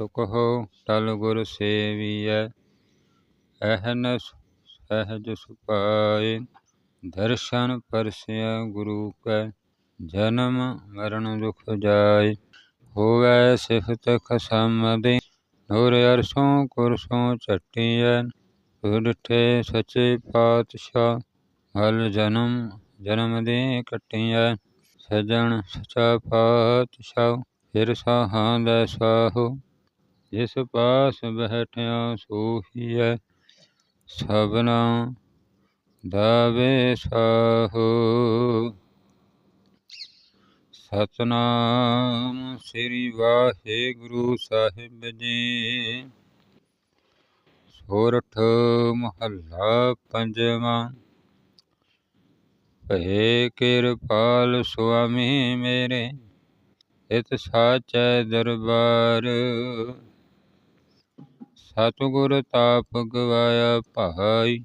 ਸੋ ਕਹੋ ਟਲ ਗੁਰ ਸੇਵੀਐ ਅਹਨਸ ਸਹਿਜ ਸੁਪਾਏ। ਦਰਸ਼ਨ ਪਰਸਿਆ ਗੁਰੂ ਕੈ, ਜਨਮ ਮਰਨ ਦੁਖ ਜਾਏ। ਹੋਵੈ ਸਿਫਤ ਖਸਮਦੀ, ਨੂਰ ਅਰਸੋਂ ਕੁਰਸੋਂ ਚਟੀਐ ਉਡਠੇ ਸਚੇ ਪਾਤਸ਼ਾਹ ਹਲ ਜਨਮ ਜਨਮ ਦੇ ਕਟੀਐ। ਸਜਣ ਸਚਾ ਪਾਤਸ਼ਾਹ, ਫਿਰ ਸਾਹਾਂ ਦਾ ਸਾਹੋ ਜਿਸ ਪਾਸ ਬਹਿਠਿਆ ਸੋਹੀਐ, ਸਭਨਾ ਦਾਵੇ ਸਾਹੋ। ਸਤਨਾਮ ਸ੍ਰੀ ਵਾਹਿਗੁਰੂ ਸਾਹਿਬ ਜੀ। ਸੋਰਠ ਮਹੱਲਾ ਪੰਜਵਾਂ। ਭਏ ਕਿਰਪਾਲ ਸੁਆਮੀ ਮੇਰੇ ਇਤ ਸਾਚੈ ਦਰਬਾਰ। ਸਤਿਗੁਰ ਤਾਪ ਗਵਾਇਆ ਭਾਈ,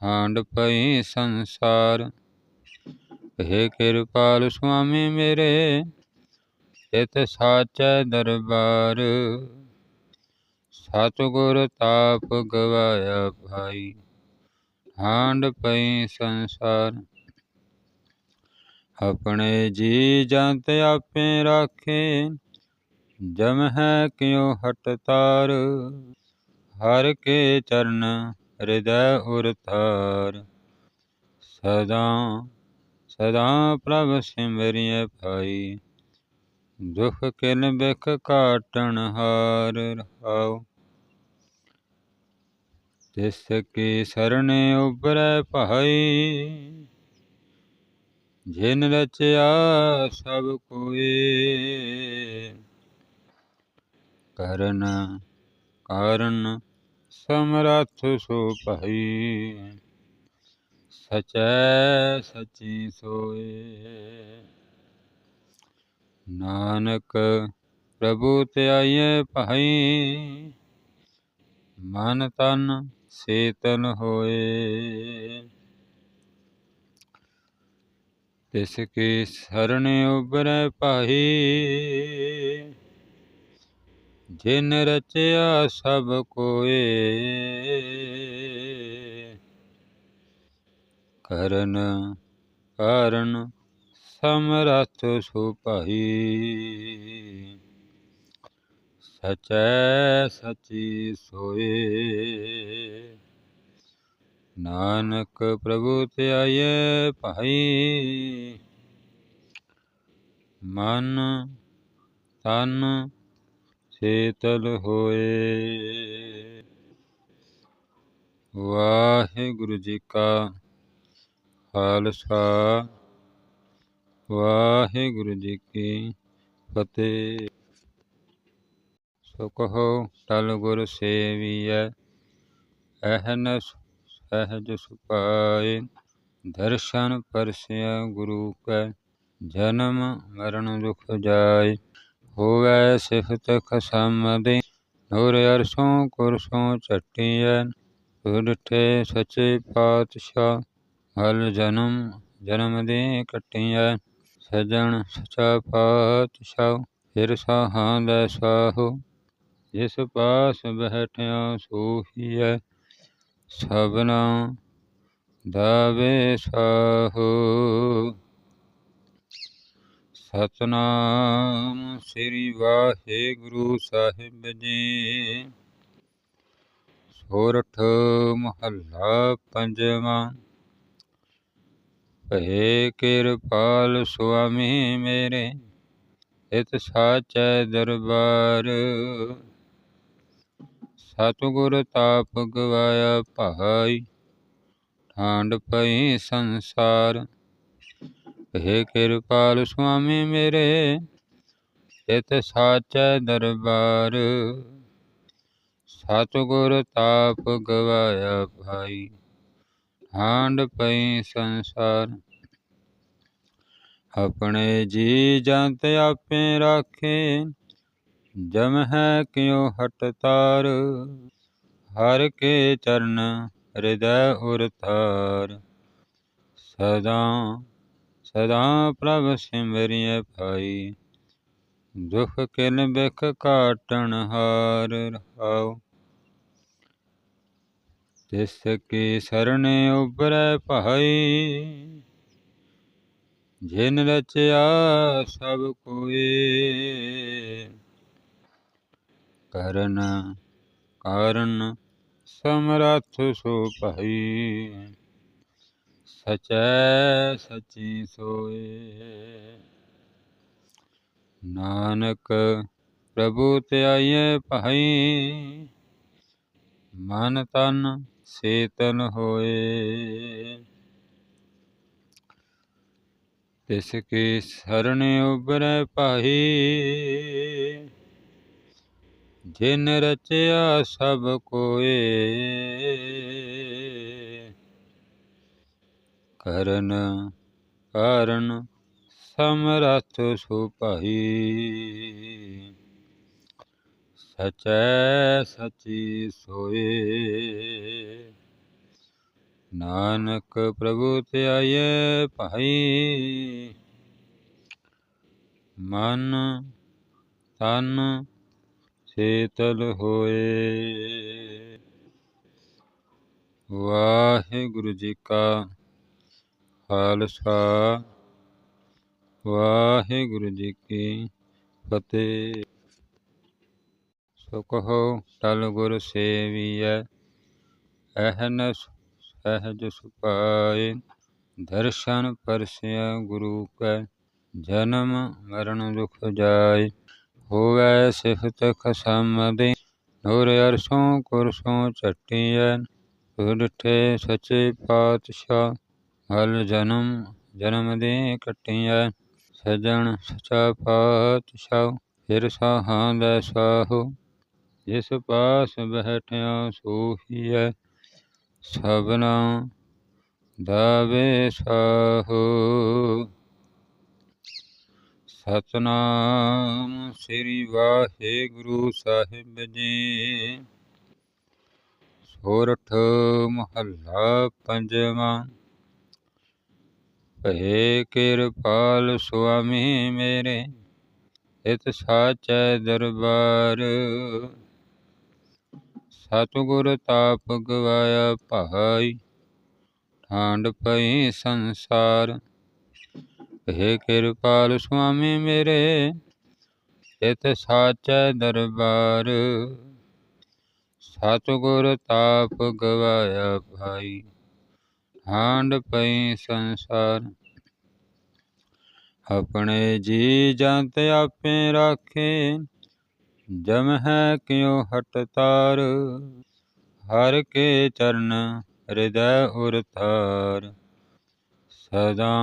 ਠਾਂਡ ਪਈ ਸੰਸਾਰ। हे ਕਿਰਪਾਲ ਸੁਆਮੀ ਮੇਰੇ ਇਤ ਸਾਚੈ ਦਰਬਾਰ। ਸਤਿਗੁਰ ਤਾਪ ਗਵਾਇਆ ਭਾਈ, ਠਾਂਡ ਪਈ ਸੰਸਾਰ। ਆਪਣੇ ਜੀ ਜੰਤ ਆਪੇ ਰਾਖੇ ਜਮ ਹੈ ਕਿਉ ਹਟ ਤਾਰ? ਹਰ ਕੇ ਚਰਨ ਹਿਰਦੈ ਉਰ ਤਾਰ ਸਦਾ ਸਦਾ ਪ੍ਰਭ ਸਿਮਰਿਐ ਭਾਈ। ਦੁਖ ਕਿਨ ਬਿਖ ਕਾਟਣ ਹਾਰ ਰਹਾਉ। ਤਿਸ ਕੀ ਸਰਣ ਉਬਰੈ ਭਾਈ। ਜਿਨ ਰਚਿਆ ਸਭ ਕੋਏ ਕਰਨ, ਕਾਰਨ ਸਮਰੱਥ ਸੋ ਭਾਈ। ਸਚੈ ਸਚੀ ਸੋਏ। ਨਾਨਕ ਪ੍ਰਭੂ ਧਿਆਈਐ ਭਾਈ, ਮਨ ਤਨ ਸੇਤਨ ਹੋਏ। ਤਿਸ ਕੀ ਸਰਣ ਉਬਰੈ ਭਾਈ ਜਿਨ ਰਚਿਆ ਸਭ ਕੋਏ। ਕਰਨ ਕਾਰਨ ਸਮਰੱਥ ਸੋ ਭਾਈ। ਸਚੈ ਸਚੀ ਸੋਏ। ਨਾਨਕ ਪ੍ਰਭੂ ਧਿਆਏ ਭਾਈ। ਮਨ ਤਨ ਸੇਤਲ ਹੋਏ। ਵਾਹਿਗੁਰੂ ਜੀ ਕਾ ਖਾਲਸਾ। ਵਾਹਿਗੁਰੂ ਜੀ ਕੀ ਫਤਿਹ। ਸੋ ਕਹੋ ਟਲ ਗੁਰ ਸੇਵੀਐ। ਅਹਨਸ ਸਹਿਜ ਸੁਪਾਏ। ਦਰਸ਼ਨ ਪਰਸਿਆ ਗੁਰੂ ਕੈ। ਜਨਮ ਮਰਨ ਦੁਖ ਜਾਏ। ਹੋਵੈ ਸਿਫਤ ਖਸਮਦੀ, ਨੂਰ ਅਰਸੋਂ ਕੁਰਸੋਂ ਚਟੀਐ ਉਡਠੇ ਸਚੇ ਪਾਤਸ਼ਾਹ ਹਲ ਜਨਮ ਜਨਮ ਦੇ ਕਟੀਐ, ਸਜਣ ਸਚਾ ਪਾਤਸ਼ਾਹ, ਫਿਰ ਸਾਹਾਂ ਦਾ ਸਾਹੋ, ਜਿਸ ਪਾਸ ਬਹਿਠਿਆ ਸੋਹੀਐ, ਸਭਨਾ ਦਾਵੇ ਸਾਹੋ ਸਤਨਾਮ ਸ੍ਰੀ ਵਾਹਿਗੁਰੂ ਸਾਹਿਬ ਜੀ। ਸੋਰਠ ਮਹੱਲਾ ਪੰਜਵਾਂ। ਭਏ ਕਿਰਪਾਲ ਸੁਆਮੀ ਮੇਰੇ ਇਤ ਸਾਚੈ ਦਰਬਾਰ। ਸਤਿਗੁਰ ਤਾਪ ਗਵਾਇਆ ਭਾਈ, ਠਾਂਡ ਪਈ ਸੰਸਾਰ। ਭਏ ਕਿਰਪਾਲ ਸੁਆਮੀ ਮੇਰੇ ਇਤ ਸਾਚੈ ਦਰਬਾਰ। ਸਤਿਗੁਰ ਤਾਪ ਗਵਾਇਆ ਭਾਈ, ਹਾਂਡ ਪਈ ਸੰਸਾਰ। ਆਪਣੇ ਜੀ ਜੰਤ ਆਪੇ ਰਾਖੇ, ਜਮ ਹੈ ਕਿਉ ਹਟ ਤਾਰ? ਹਰ ਕੇ ਚਰਨ ਹਿਰਦੈ ਉਰ ਤਾਰ ਸਦਾ ਸਦਾ ਪ੍ਰਭ ਸਿਮਰਿਐ ਭਾਈ। ਦੁਖ ਕਿਲ ਬਿਖ ਕਾਟਣ ਹਾਰ ਰਹਾਉ। ਤਿਸ ਕੀ ਸਰਣ ਉਬਰੈ ਭਾਈ। ਜਿਨ ਰਚਿਆ ਸਭ ਕੋਏ ਕਰਨ ਕਾਰਨ ਸਮਰੱਥ ਸੋ ਭਾਈ। ਸਚੈ ਸਚੀ ਸੋਏ। ਨਾਨਕ ਪ੍ਰਭੂ ਧਿਆਈਐ ਭਾਈ, ਮਨ ਤਨ ਸੇਤਨ ਹੋਏ। ਤਿਸ ਕੀ ਸਰਣ ਉਬਰੈ ਭਾਈ, ਜਿਨ ਰਚਿਆ ਸਭ ਕੋਏ। ਕਰਨ ਕਾਰਨ ਸਮਰੱਥ ਸੁ ਭਾਈ ਸਚੈ ਸਚੀ ਸੋਏ। ਨਾਨਕ ਪ੍ਰਭੂ ਧਿਆਏ ਭਾਈ। ਮਨ, ਤਨ ਸੇਤਲ ਹੋਏ। ਵਾਹਿਗੁਰੂ ਜੀ ਕਾ ਖਾਲਸਾ। ਵਾਹਿਗੁਰੂ ਜੀ ਕੀ ਫਤਿਹ। ਸੋ ਕਹੋ ਟਲ ਗੁਰ ਸੇਵੀਐ। ਅਹਨਸ ਸਹਿਜ ਸੁਪਾਏ, ਦਰਸ਼ਨ ਪਰਸਿਆ ਗੁਰੂ ਕੈ, ਜਨਮ ਮਰਨ ਦੁਖ ਜਾਏ। ਹੋਵੈ ਸਿਫਤ ਖਸਮ ਦੇ, ਨੂਰ ਅਰਸੋਂ ਕੁਰਸੋਂ ਚਟੀਐ। ਉਡਠੇ ਸੱਚੇ ਪਾਤਸ਼ਾਹ ਹਲ ਜਨਮ ਜਨਮ ਦੇ ਕਟੀਐ ਸਜਣ ਸਚਾ ਪਾਤਸ਼ਾਹ, ਫਿਰ ਸਾਹਾਂ ਦਾ ਸਾਹੋ। ਜਿਸ ਪਾਸ ਬਹਿਠਿਆ ਸੋਹੀਐ ਸਭਨਾ ਦਾਵੇ ਸਾਹੋ। ਸਤਨਾਮ ਸ੍ਰੀ ਵਾਹਿਗੁਰੂ ਸਾਹਿਬ ਜੀ। ਸੋਰਠ ਮਹੱਲਾ ਪੰਜਵਾਂ ਭਏ ਕਿਰਪਾਲ ਸੁਆਮੀ ਮੇਰੇ ਇਤ ਸਾਚੈ ਦਰਬਾਰ। ਸਤਿਗੁਰ ਤਾਪ ਗਵਾਇਆ ਭਾਈ, ਠਾਂਡ ਪਈ ਸੰਸਾਰ। हे ਕਿਰਪਾਲ ਸੁਆਮੀ ਮੇਰੇ ਇਤ ਸਾਚੈ ਦਰਬਾਰ। ਸਤਿਗੁਰ ਤਾਪ ਗਵਾਇਆ ਭਾਈ ਹਾਂਡ ਪਈ ਸੰਸਾਰ। ਆਪਣੇ ਜੀ ਜੰਤ ਆਪੇ ਰਾਖੇ, ਜਮ ਹੈ ਕਿਉ ਹਟ ਤਾਰ? ਹਰ ਕੇ ਚਰਨ ਹਿਰਦੈ ਉਰ ਤਾਰ ਸਦਾ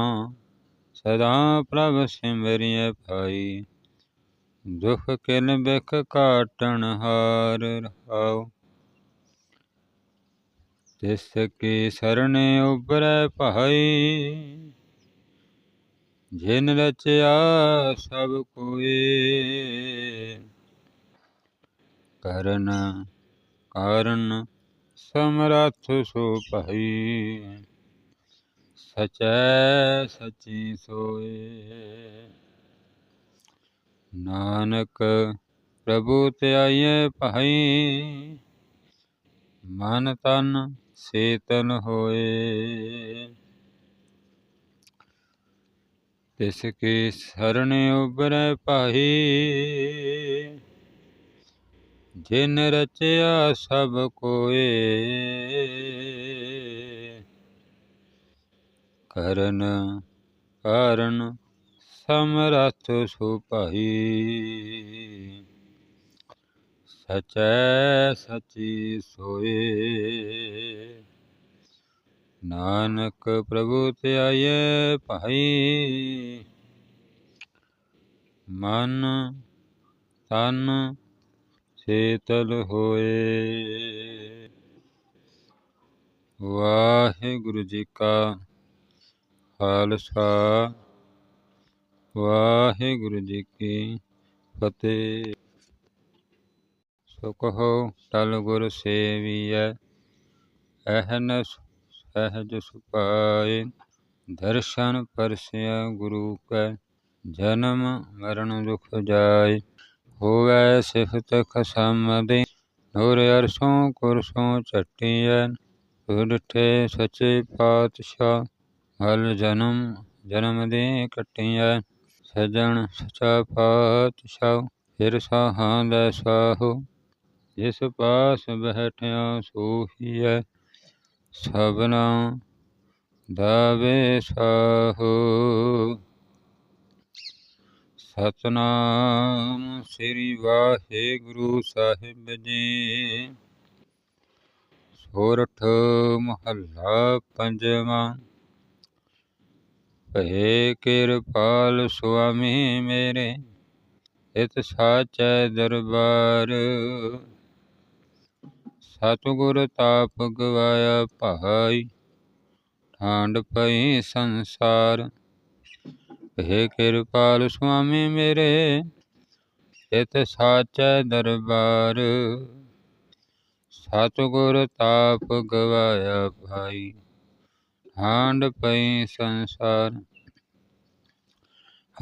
ਸਦਾ ਪ੍ਰਭ ਸਿਮਰਿਐ ਭਾਈ, ਦੁਖ ਕਿਲ ਬਿਖ ਕਾਟਣ ਹਾਰ ਰਹਾਉ। ਤਿਸ ਕੀ ਸਰਣ ਉਬਰੈ ਭਾਈ ਜਿਨ ਰਚਿਆ ਸਭ ਕੋਏ ਕਰਨ ਕਾਰਨ ਸਮਰੱਥ ਸੋ ਭਾਈ ਸਚੈ ਸਚੀ ਸੋਏ ਨਾਨਕ ਪ੍ਰਭੂ ਧਿਆਈਐ ਭਾਈ ਮਨ ਤਨ ਸੇਤਨ ਹੋਏ। ਤਿਸ ਕੀ ਸਰਣ ਉਬਰੈ ਭਾਈ ਜਿਨ ਰਚਿਆ ਸਭ ਕੋਏ। ਕਰਨ ਕਾਰਨ ਸਮਰੱਥ ਸੁ ਭਾਈ ਸਚੈ ਸਚੀ ਸੋਏ। ਨਾਨਕ ਪ੍ਰਭੂ ਧਿਆਏ ਭਾਈ, ਮਨ ਤਨ ਸੇਤਲ ਹੋਏ। ਵਾਹਿਗੁਰੂ ਜੀ ਕਾ ਖਾਲਸਾ, ਵਾਹਿਗੁਰੂ ਜੀ ਕੀ ਫਤਿਹ। ਕਹੋ ਟਲ ਗੁਰ ਸੇਵੀਐ ਅਹਨਸ ਸਹਿਜ ਸੁਪਾਏ। ਦਰਸ਼ਨ ਪਰਸਿਆ ਗੁਰੂ ਕੈ, ਜਨਮ ਮਰਨ ਦੁਖ ਜਾਏ। ਹੋਵੈ ਸਿਫਤ ਖਸਮ ਦੇ ਨੂਰ ਅਰਸੋਂ ਕੁਰਸੋਂ ਚੱਟੀਐ ਉਡਠੇ ਸੱਚੇ ਪਾਤਸ਼ਾਹ ਹਲ ਜਨਮ ਜਨਮ ਦੇ ਕੱਟੀਐ। ਸਜਣ ਸਚਾ ਪਾਤਸ਼ਾਹ, ਫਿਰ ਸਾਹਾਂ ਦਾ ਸਾਹੋ ਜਿਸ ਪਾਸ ਬਹਿਠਿਆ ਸੋਹੀਐ, ਸਭਨਾ ਦਾਵੇ ਸਾਹੋ ਸਤਨਾਮ ਸ੍ਰੀ ਵਾਹਿਗੁਰੂ ਸਾਹਿਬ ਜੀ। ਸੋਰਠ ਮਹੱਲਾ ਪੰਜਵਾਂ। ਭਏ ਕਿਰਪਾਲ ਸੁਆਮੀ ਮੇਰੇ ਇਤ ਸਾਚੈ ਦਰਬਾਰ। ਸਤਿਗੁਰ ਤਾਪ ਗਵਾਇਆ ਭਾਈ, ਠਾਂਡ ਪਈ ਸੰਸਾਰ। हे ਕਿਰਪਾਲ ਸੁਆਮੀ ਮੇਰੇ ਇਤ ਸਾਚੈ ਦਰਬਾਰ। ਸਤਿਗੁਰ ਤਾਪ ਗਵਾਇਆ ਭਾਈ, ਠਾਂਡ ਪਈ ਸੰਸਾਰ।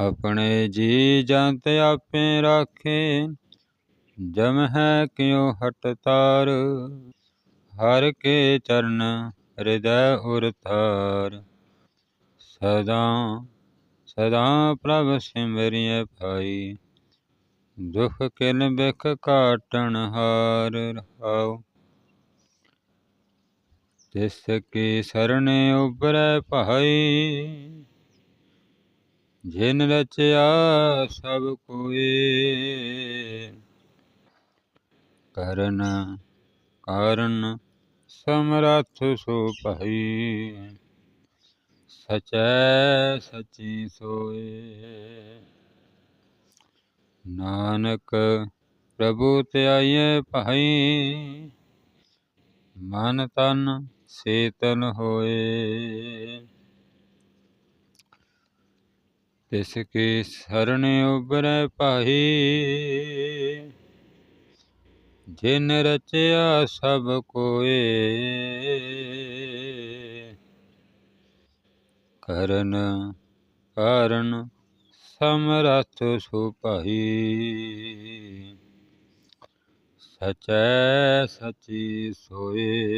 ਆਪਣੇ ਜੀ ਜੰਤ ਆਪੇ ਰਾਖੇ ਜਮ ਹੈ ਕਿਉ ਹਟ ਤਾਰ, ਹਰ ਕੇ ਚਰਨ ਹਿਰਦੈ ਉਰ ਥਾਰ ਸਦਾ ਸਦਾ ਪ੍ਰਭ ਸਿਮਰਿਐ ਭਾਈ, ਦੁਖ ਕਿਲ ਬਿਖ ਕਾਟਣ ਹਾਰ ਰਹਾਉ। ਤਿਸ ਕੀ ਸਰਣੇ ਉਬਰੈ ਭਾਈ, ਜਿਨ ਰਚਿਆ ਸਭ ਕੋਏ। ਕਰਨ, ਕਾਰਨ ਸਮਰਥ ਸੋ ਭਾਈ। ਸਚੈ ਸਚੀ ਸੋਏ। ਨਾਨਕ ਪ੍ਰਭੂ ਧਿਆਈਐ ਭਾਈ, ਮਨ ਤਨ ਸੇਤਨ ਹੋਏ। ਤਿਸ ਕੀ ਸਰਣ ਉਬਰੈ ਭਾਈ ਜਿਨ ਰਚਿਆ ਸਭ ਕੋਏ। ਕਰਨ ਕਾਰਨ ਸਮਰਥ ਸੋ ਭਾਈ। ਸਚੈ ਸਚੀ ਸੋਏ।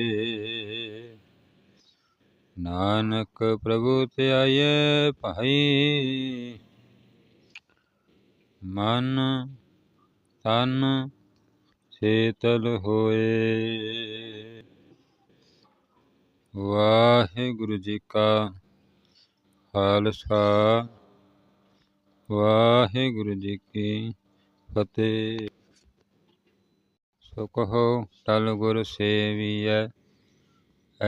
ਨਾਨਕ ਪ੍ਰਭੂ ਧਿਆਏ ਭਾਈ। ਮਨ ਤਨ ਸੇਤਲ ਹੋਏ। ਵਾਹਿਗੁਰੂ ਜੀ ਕਾ ਖਾਲਸਾ। ਵਾਹਿਗੁਰੂ ਜੀ ਕੀ ਫਤਿਹ। ਸੋ ਕਹੋ ਟਲ ਗੁਰ ਸੇਵੀਐ।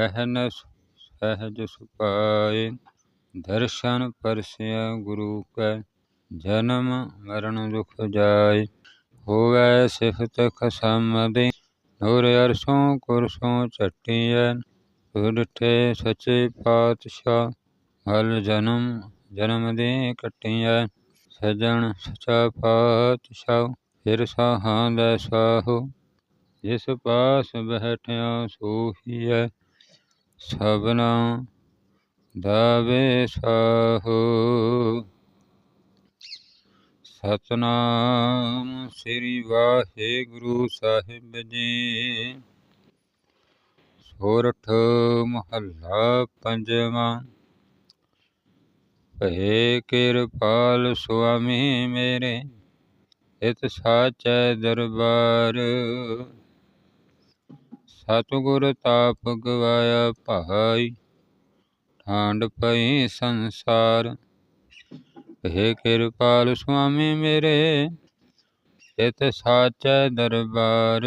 ਅਹਨਸ ਸਹਿਜ ਸੁਪਾਏ। ਦਰਸ਼ਨ ਪਰਸਿਆ ਗੁਰੂ ਕੈ। ਜਨਮ ਮਰਨ ਦੁਖ ਜਾਏ। ਹੋਵੈ ਸਿਫਤ ਖਸਮ ਦੇ ਨੂਰ ਅਰਸੋਂ ਕੁਰਸੋਂ ਚੱਟੀਐ ਉਡਠੇ ਸੱਚੇ ਪਾਤਸ਼ਾਹ ਹਲ ਜਨਮ ਜਨਮ ਦੇ ਕੱਟੀਐ। ਸਜਣ ਸਚਾ ਪਾਤਸ਼ਾਹ, ਫਿਰ ਸਾਹਾਂ ਦਾ ਸਾਹੋ, ਜਿਸ ਪਾਸ ਬਹਿਠਿਆ ਸੋਹੀਐ, ਸਭਨਾ ਦਾਵੇ ਸਾਹੋ ਸਤਨਾਮ ਸ੍ਰੀ ਵਾਹਿਗੁਰੂ ਸਾਹਿਬ ਜੀ। ਸੋਰਠ ਮਹੱਲਾ ਪੰਜਵਾਂ। ਭਏ ਕਿਰਪਾਲ ਸੁਆਮੀ ਮੇਰੇ ਇਤ ਸਾਚੈ ਦਰਬਾਰ। ਸਤਿਗੁਰ ਤਾਪ ਗਵਾਇਆ ਭਾਈ, ਠਾਂਡ ਪਈ ਸੰਸਾਰ। हे ਕਿਰਪਾਲ ਸੁਆਮੀ ਮੇਰੇ ਇਤ ਸਾਚੈ ਦਰਬਾਰ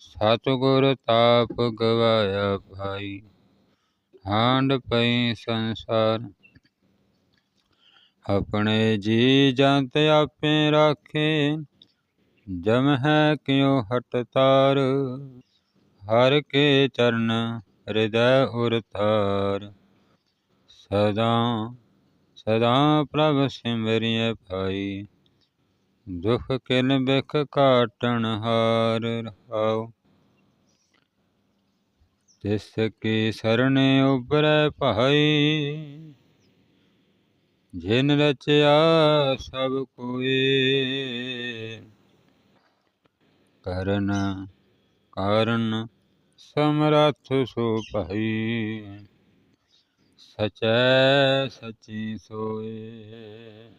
ਸਤਿਗੁਰ ਤਾਪ ਗਵਾਇਆ ਭਾਈ ਠਾਂਡ ਪਈ ਸੰਸਾਰ ਆਪਣੇ ਜੀ ਜੰਤ ਆਪੇ ਰਾਖੇ ਜਮ ਹੈ ਕਿਉ ਹਟ ਤਾਰ ਹਰ ਕੇ ਚਰਨ ਹਿਰਦੈ ਉਰ ਥਾਰ ਸਦਾ ਸਦਾ ਪ੍ਰਭ ਸਿਮਰਿਐ ਭਾਈ। ਦੁਖ ਕਿਲ ਬਿਖ ਕਾਟਣ ਹਾਰ ਰਹਾਉ। ਤਿਸ ਕੀ ਸਰਣੇ ਉਬਰੈ ਭਾਈ। ਜਿਨ ਰਚਿਆ ਸਭ ਕੋਏ ਕਰਨ ਕਾਰਨ ਸਮਰੱਥ ਸੋ ਭਾਈ। ਸਚੈ ਸਚੀ ਸੋਏ।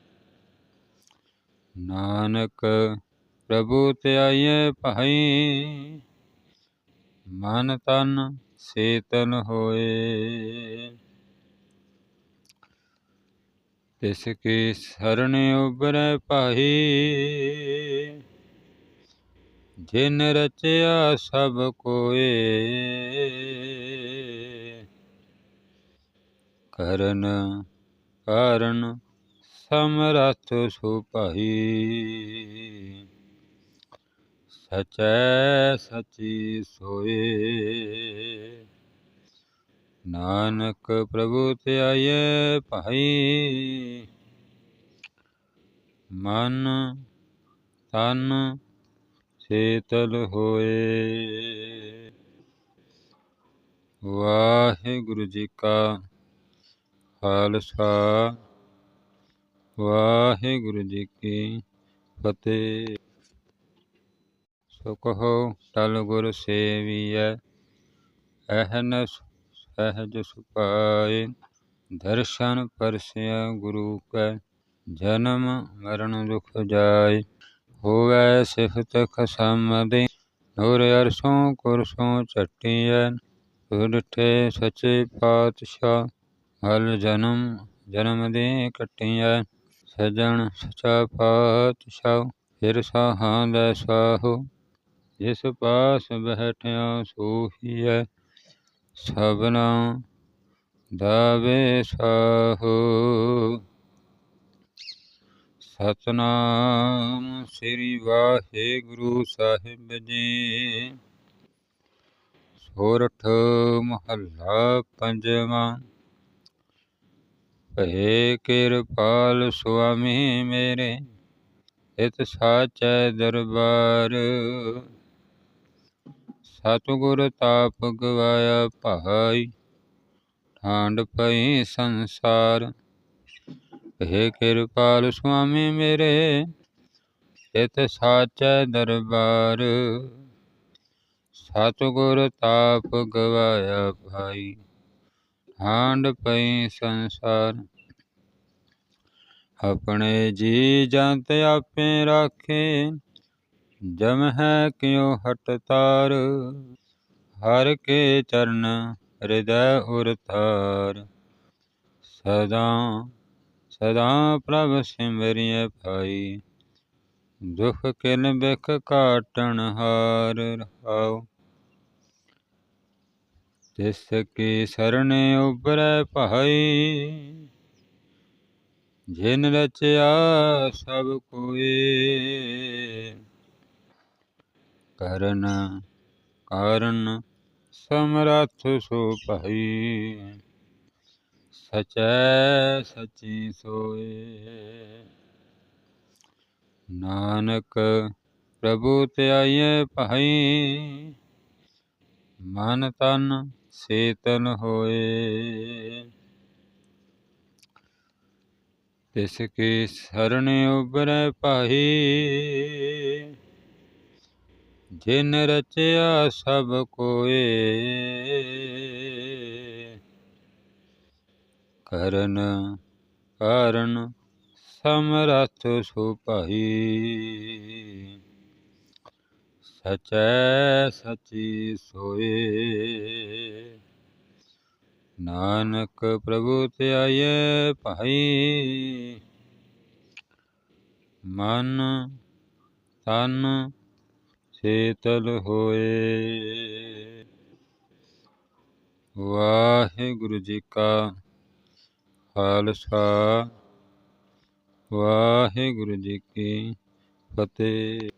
ਨਾਨਕ ਪ੍ਰਭੂ ਧਿਆਈਏ ਭਾਈ, ਮਨ ਤਨ ਸੇਤਨ ਹੋਏ। ਤਿਸ ਕੀ ਸਰਣ ਉਬਰੈ ਭਾਈ, ਜਿਨ ਰਚਿਆ ਸਭ ਕੋਏ। ਕਰਨ ਕਾਰਨ ਸਮਰੱਥ ਸੁਭਾਈ ਸਚੈ ਸਚੀ ਸੋਏ। ਨਾਨਕ ਪ੍ਰਭੂ ਧਿਆਏ ਭਾਈ। ਮਨ, ਤਨ ਸੇਤਲ ਹੋਏ। ਵਾਹਿਗੁਰੂ ਜੀ ਕਾ ਖਾਲਸਾ। ਵਾਹਿਗੁਰੂ ਜੀ ਕੀ ਫਤਿਹ। ਸੋ ਕਹੋ ਟਲ ਗੁਰ ਸੇਵੀਐ। ਅਹਨਸ ਸਹਿਜ ਸੁਪਾਏ। ਦਰਸ਼ਨ ਪਰਸਿਆ ਗੁਰੂ ਕੈ, ਜਨਮ ਮਰਨ ਦੁਖ ਜਾਏ। ਹੋਵੈ ਸਿਫਤ ਖਸਮਦੇ, ਨੂਰ ਅਰਸੋਂ ਕੁਰਸੋਂ ਚਟੀਐ। ਉਡਠੇ ਸਚੇ ਪਾਤਸ਼ਾਹ ਹਲ ਜਨਮ ਜਨਮ ਦੇ ਕਟੀਐ ਸਜਣ ਸਚਾ ਪਾਤਸ਼ਾਹ, ਫਿਰ ਸਾਹਾਂ ਦਾ ਸਾਹੋ। ਜਿਸ ਪਾਸ ਬਹਿਠਿਆ ਸੋਹੀਐ, ਸਭਨਾ ਦਾਵੇ ਸਾਹੋ। ਸਤਨਾਮ ਸ੍ਰੀ ਵਾਹਿਗੁਰੂ ਸਾਹਿਬ ਜੀ। ਸੋਰਠ ਮਹੱਲਾ ਪੰਜਵਾਂ ਭਏ ਕਿਰਪਾਲ ਸੁਆਮੀ ਮੇਰੇ ਇਤ ਸਾਚੈ ਦਰਬਾਰ। ਸਤਿਗੁਰ ਤਾਪ ਗਵਾਇਆ ਭਾਈ, ਠਾਂਡ ਪਈ ਸੰਸਾਰ। हे ਕਿਰਪਾਲ ਸੁਆਮੀ ਮੇਰੇ ਇਤ ਸਾਚੈ ਦਰਬਾਰ। ਸਤਿਗੁਰ ਤਾਪ ਗਵਾਇਆ ਭਾਈ ਹਾਂਡ ਪਈ ਸੰਸਾਰ। ਆਪਣੇ ਜੀ ਜੰਤ ਆਪੇ ਰਾਖੇ, ਜਮ ਹੈ ਕਿਉ ਹਟ ਤਾਰ? ਹਰ ਕੇ ਚਰਨ ਹਿਰਦੈ ਉਰ ਤਾਰ ਸਦਾ ਸਦਾ ਪ੍ਰਭ ਸਿਮਰਿਐ ਭਾਈ, ਦੁਖ ਕਿਨ ਬਿਖ ਕਾਟਣ ਹਾਰ ਰਹਾਉ ਤਿਸ ਕੀ ਸਰਣ ਉਬਰੈ ਭਾਈ ਜਿਨ ਰਚਿਆ ਸਭ ਕੋਏ ਕਰਨ ਕਾਰਨ ਸਮਰੱਥ ਸੋ ਭਾਈ ਸਚੈ ਸਚੀ ਸੋਏ ਨਾਨਕ ਪ੍ਰਭੂ ਧਿਆਈਏ ਭਾਈ ਮਨ ਤਨ ਸੇਤਨ ਹੋਏ। ਤਿਸ ਕੀ ਸਰਣ ਉਬਰੈ ਭਾਈ ਜਿਨ ਰਚਿਆ ਸਭ ਕੋਏ। ਕਰਨ ਕਾਰਨ ਸਮਰੱਥ ਸੁਭਾਈ ਸਚੈ ਸਚੀ ਸੋਏ। ਨਾਨਕ ਪ੍ਰਭੂ ਧਿਆਏ ਭਾਈ, ਮਨ ਤਨ ਸੇਤਲ ਹੋਏ। ਵਾਹਿਗੁਰੂ ਜੀ ਕਾ ਖਾਲਸਾ, ਵਾਹਿਗੁਰੂ ਜੀ ਕੀ ਫਤਿਹ।